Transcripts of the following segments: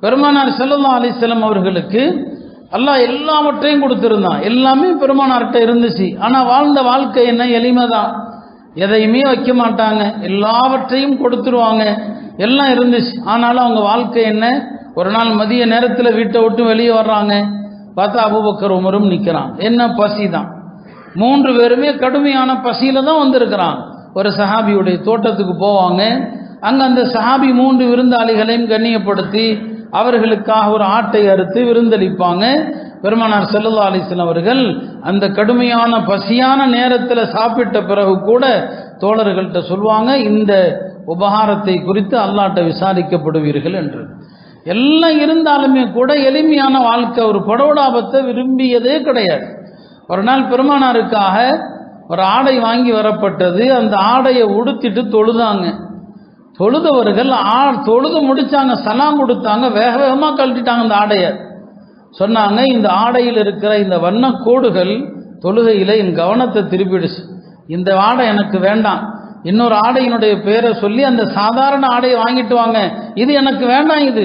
பெருமானார் செல்லல்லா அலிசல்லம் அவர்களுக்கு அல்லாஹ் எல்லாவற்றையும் கொடுத்துருந்தான். எல்லாமே பெருமானார்கிட்ட இருந்துச்சு. ஆனால் வாழ்ந்த வாழ்க்கை என்ன? எளிமை தான் எதையுமே வைக்க மாட்டாங்க. எல்லாவற்றையும் கொடுத்துருவாங்க. எல்லாம் இருந்துச்சு. ஆனாலும் அவங்க வாழ்க்கை என்ன? ஒரு நாள் மதிய நேரத்தில் வீட்டை விட்டு வெளியே வர்றாங்க. பார்த்தா அபுபக்கர் உமரும் நிற்கிறான் என்ன? பசி தான் மூன்று பேருமே கடுமையான பசியில் தான் வந்திருக்கிறான். ஒரு சஹாபியுடைய தோட்டத்துக்கு போவாங்க. அங்கே அந்த சஹாபி மூன்று விருந்தாளிகளையும் கண்ணியப்படுத்தி அவர்களுக்காக ஒரு ஆட்டை அறுத்து விருந்தளிப்பாங்க. பெருமானார் செல்லல்லா அலிஸ்லாம் அவர்கள் அந்த கடுமையான பசியான நேரத்தில் சாப்பிட்ட பிறகு கூட தோழர்கள்ட்ட சொல்லுவாங்க இந்த உபகாரத்தை குறித்து அல்லாட்ட விசாரிக்கப்படுவீர்கள் என்று. எல்லாம் இருந்தாலுமே கூட எளிமையான வாழ்க்கை ஒரு படோடாபத்தை விரும்பியதே கிடையாது. ஒரு நாள் பெருமானாருக்காக ஒரு ஆடை வாங்கி வரப்பட்டது. அந்த ஆடையை உடுத்திட்டு தொழுதாங்க. தொழுதவர்கள் ஆ தொழுது முடித்தாங்க சலாம் கொடுத்தாங்க வேக வேகமாக கழட்டிட்டாங்க அந்த ஆடையை. சொன்னாங்க இந்த ஆடையில் இருக்கிற இந்த வண்ண கோடுகள் தொழுகையில் என் கவனத்தை திருப்பிடுச்சு. இந்த ஆடை எனக்கு வேண்டாம். இன்னொரு ஆடையினுடைய பேரை சொல்லி அந்த சாதாரண ஆடையை வாங்கிட்டு வாங்க. இது எனக்கு வேண்டாம் இது.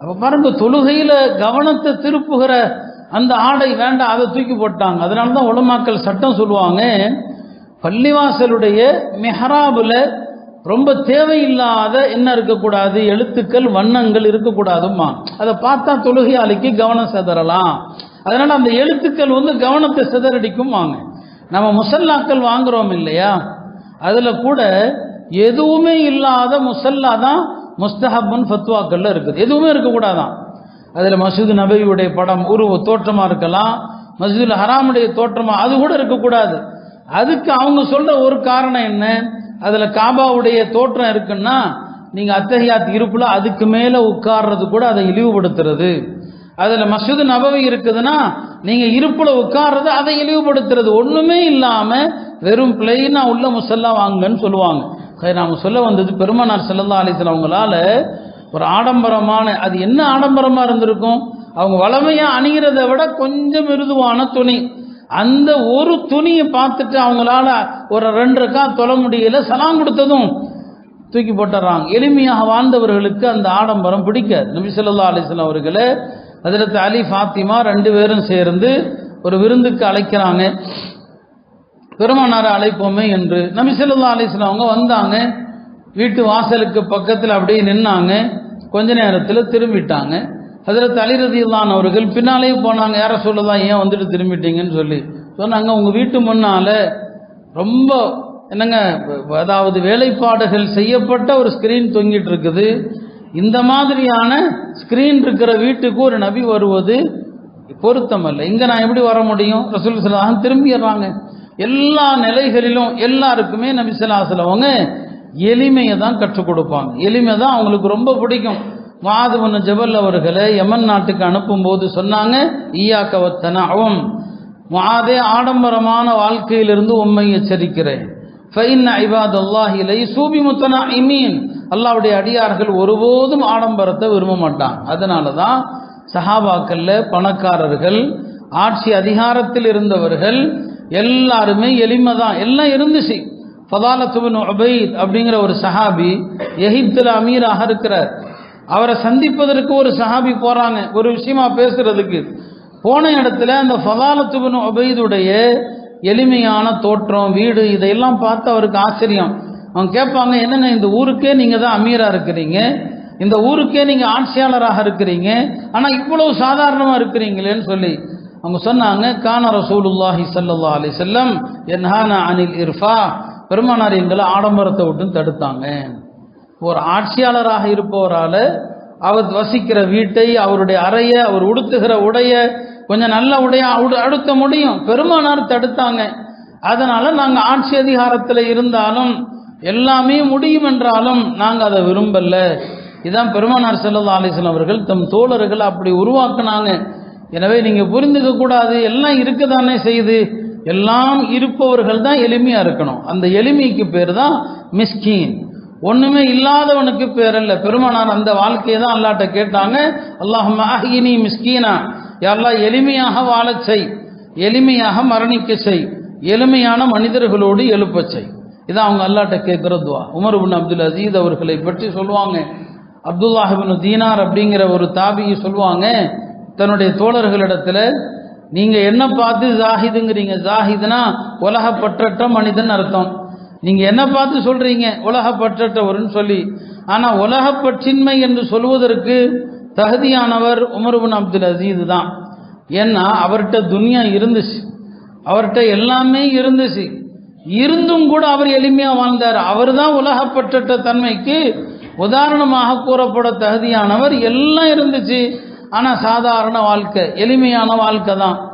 அப்போ பாருங்க தொழுகையில் கவனத்தை திருப்புகிற அந்த ஆடை வேண்டாம் அதை தூக்கி போட்டாங்க. அதனால தான் உலமாக்கள் சட்டம் சொல்லுவாங்க பள்ளிவாசலுடைய மெஹராபில் ரொம்ப தேவையில்லாத என்ன இருக்கக்கூடாது? எழுத்துக்கள் வண்ணங்கள் இருக்கக்கூடாதும்மா. அதை பார்த்தா தொழுகையாளிக்கு கவனம் சிதறலாம். அதனால் அந்த எழுத்துக்கள் வந்து கவனத்தை சிதறடிக்கும் வாங்க நம்ம முசல்லாக்கள் வாங்குறோம் இல்லையா? அதில் கூட எதுவுமே இல்லாத முசல்லா தான் முஸ்தஹபுன் ஃபத்வாக்கள்ல இருக்குது. எதுவுமே இருக்கக்கூடாதான். அதில் மசூது நபியுடைய படம் உருவ தோற்றமாக இருக்கலாம் மசூதுல் ஹராமுடைய தோற்றமாக அது கூட இருக்கக்கூடாது. அதுக்கு அவங்க சொல்கிற ஒரு காரணம் என்ன? அதில் காபாவுடைய தோற்றம் இருக்குன்னா நீங்கள் அத்தகையாத் இருப்புல அதுக்கு மேலே உட்கார்றது கூட அதை இழிவுபடுத்துறது. அதில் மசூது நபவி இருக்குதுன்னா நீங்கள் இருப்புல உட்கார்றது அதை இழிவுபடுத்துறது. ஒன்றுமே இல்லாமல் வெறும் பிளெயினாக உள்ள முசல்லா வாங்கன்னு சொல்லுவாங்க. சரி நாம சொல்ல வந்தது பெருமானார் செல்லல்லா அலிசன் அவங்களால ஒரு ஆடம்பரமான அது என்ன ஆடம்பரமாக இருந்திருக்கும்? அவங்க வளமையாக அணிகிறத விட கொஞ்சம் மிருதுவான துணி. அந்த ஒரு துணியை பார்த்துட்டு அவங்களால ஒரு ரெண்டு ரக்கா தொலை முடியல சலாம் கொடுத்ததும் தூக்கி போட்டுறாங்க. எளிமையாக வாழ்ந்தவர்களுக்கு அந்த ஆடம்பரம் பிடிக்காது. நபி ஸல்லல்லாஹு அவர்களை அதிரத்து அவர்களே அலி ஃபாத்திமா ரெண்டு பேரும் சேர்ந்து ஒரு விருந்துக்கு அழைக்கிறாங்க. பெருமானாரை அழைப்போமே என்று. நபி ஸல்லல்லாஹு அவங்க வந்தாங்க. வீட்டு வாசலுக்கு பக்கத்தில் அப்படியே நின்னாங்க. கொஞ்ச நேரத்தில் திரும்பிட்டாங்க. அதில் அலி அவர்கள் பின்னாலேயே போனாங்க. யாரை சொல்லலாம் ஏன் வந்துட்டு திரும்பிட்டீங்கன்னு சொல்லி. சொன்னாங்க உங்கள் வீட்டு முன்னால் ரொம்ப என்னங்க அதாவது வேலைப்பாடுகள் செய்யப்பட்ட ஒரு ஸ்க்ரீன் தொங்கிட்டு இருக்குது இந்த மாதிரியான ஸ்க்ரீன் இருக்கிற வீட்டுக்கு ஒரு நபி வருவது பொருத்தமல்ல. இங்கே நான் எப்படி வர முடியும்? ரசூல் சலாஹன் திரும்பிடுறாங்க. எல்லா நிலைகளிலும் எல்லாருக்குமே நபி சொல்லாசலவங்க எளிமையை தான் கற்றுக் கொடுப்பாங்க. எளிமை தான் அவங்களுக்கு ரொம்ப பிடிக்கும். மாதவன் ஜபல் அவர்களை யமன் நாட்டுக்கு அனுப்பும்போது சொன்னாங்க ஈயாக்கவத்தன அவம் மாதே ஆடம்பரமான வாழ்க்கையிலிருந்து உண்மை எச்சரிக்கிறேன். ஃபைன் சூபி முத்தனா இமீன் அல்லாவுடைய அடியார்கள் ஒருபோதும் ஆடம்பரத்தை விரும்ப மாட்டான் அதனால தான் சஹாபாக்கள்ல பணக்காரர்கள் ஆட்சி அதிகாரத்தில் இருந்தவர்கள் எல்லாருமே எளிமை தான் எல்லாம் இருந்துச்சு. ஃபதாலத்துபின் உபைத் அப்படிங்கிற ஒரு சஹாபி எகிப்தில் அமீராக இருக்கிறார். அவரை சந்திப்பதற்கு ஒரு சஹாபி போறாங்க. ஒரு விஷயமா பேசுறதுக்கு. போன இடத்துல அந்த ஃபதாலத்துபின் உபைதுடைய எளிமையான தோற்றம் வீடு இதையெல்லாம் பார்த்து அவருக்கு ஆச்சரியம். அவங்க கேட்பாங்க என்னென்ன இந்த ஊருக்கே நீங்கள் தான் அமீராக இருக்கிறீங்க. இந்த ஊருக்கே நீங்கள் ஆட்சியாளராக இருக்கிறீங்க. ஆனால் இவ்வளவு சாதாரணமாக இருக்கிறீங்களேன்னு சொல்லி அவங்க சொன்னாங்க கான ரசூலுல்லாஹி சல்லா அலி செல்லம் என்ஹானா அனில் இர்ஃபா. பெருமானார் எங்களை ஆடம்பரத்தை விட்டு தடுத்தாங்க. ஒரு ஆட்சியாளராக இருப்பவரால் அவர் வசிக்கிற வீட்டை அவருடைய அறைய அவர் உடுத்துகிற உடைய கொஞ்சம் நல்ல உடைய அடுத்த முடியும். பெருமானார் தடுத்தாங்க. அதனால நாங்கள் ஆட்சி அதிகாரத்தில் இருந்தாலும் எல்லாமே முடியும் என்றாலும் நாங்கள் அதை விரும்பல. இதான் பெருமானார் செல்லல்லா அலிஸ்லாம் அவர்கள் தம் தோழர்கள் அப்படி உருவாக்குனாங்க. எனவே நீங்கள் புரிந்துக்க கூடாது. எல்லாம் இருக்கதானே செய்து. எல்லாம் இருப்பவர்கள் தான் எளிமையா இருக்கணும். அந்த எளிமைக்கு பேர் தான் மிஸ்கீன். ஒண்ணுமே இல்லாதவனுக்கு பேர் இல்லை பெருமானார் அந்த வாழ்க்கையை தான் அல்லாட்ட கேட்டாங்க. அல்லாஹ் அஹினி மிஸ்கீனா. யாரெல்லாம் எளிமையாக வாழச் செய். எளிமையாக மரணிக்க செய். எளிமையான மனிதர்களோடு எழுப்பச் செய். இதான் அவங்க அல்லாட்ட கேட்குற துவா. உமர் பின் அப்துல் அசீத் அவர்களை பற்றி சொல்லுவாங்க. அப்துல்லாஹிபின் தீனார் அப்படிங்கிற ஒரு தாபியை சொல்லுவாங்க தன்னுடைய தோழர்களிடத்தில் நீங்கள் என்ன பார்த்து ஜாஹிதுங்கிறீங்க? ஜாஹிதுனா உலகப்பற்றற்ற மனிதன் அர்த்தம். நீங்கள் என்ன பார்த்து சொல்றீங்க? உலகப்பற்றற்றவர்னு சொல்லி. ஆனால் உலகப்பற்றின்மை என்று சொல்வதற்கு தகுதியானவர் உமர்பின் அப்துல் அசீஸ் தான். ஏன்னா அவர்கிட்ட துனியா இருந்துச்சு. அவர்கிட்ட எல்லாமே இருந்துச்சு. இருந்தும் கூட அவர் எளிமையாக வாழ்ந்தார். அவர் தான் உலகப்பட்ட தன்மைக்கு உதாரணமாக கூறப்பட தகுதியானவர் எல்லாம் இருந்துச்சு. ஆனால் சாதாரண வாழ்க்கை எளிமையான வாழ்க்கை தான்.